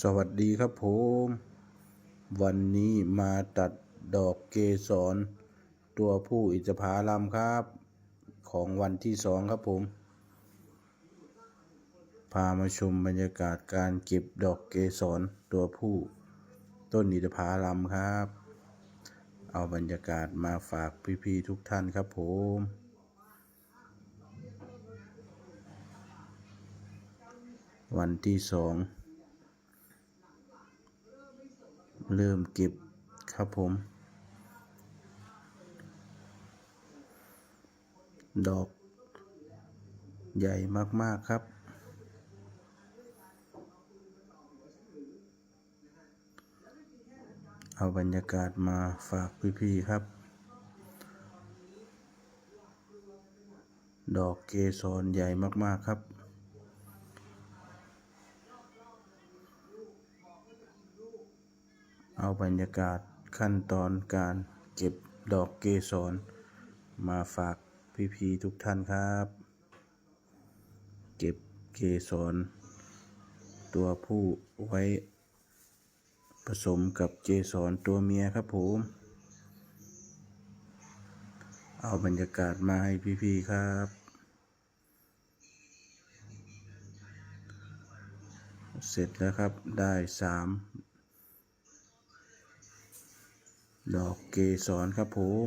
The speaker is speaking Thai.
สวัสดีครับผม วันนี้มาตัดดอกเกสรตัวผู้อิจผาลัมครับ ของวันที่สองครับผม พามาชมบรรยากาศการเก็บดอกเกสรตัวผู้ต้นอิจผาลัมครับ เอาบรรยากาศมาฝากพี่ๆทุกท่านครับผมวันที่สอง เริ่มเก็บครับผม ดอก ใหญ่มาก ๆ ครับ เอาบรรยากาศมาฝากพี่ๆครับ ดอกเกสรใหญ่มาก ๆ ครับ เอาบรรยากาศขั้นตอนการเก็บดอกเกสรมาฝากพี่ๆทุกท่านครับ เก็บเกสรตัวผู้ไว้ผสมกับเกสรตัวเมียครับผม เอาบรรยากาศมาให้พี่ๆครับ เสร็จแล้วครับได้สาม ดอกเกสรครับผม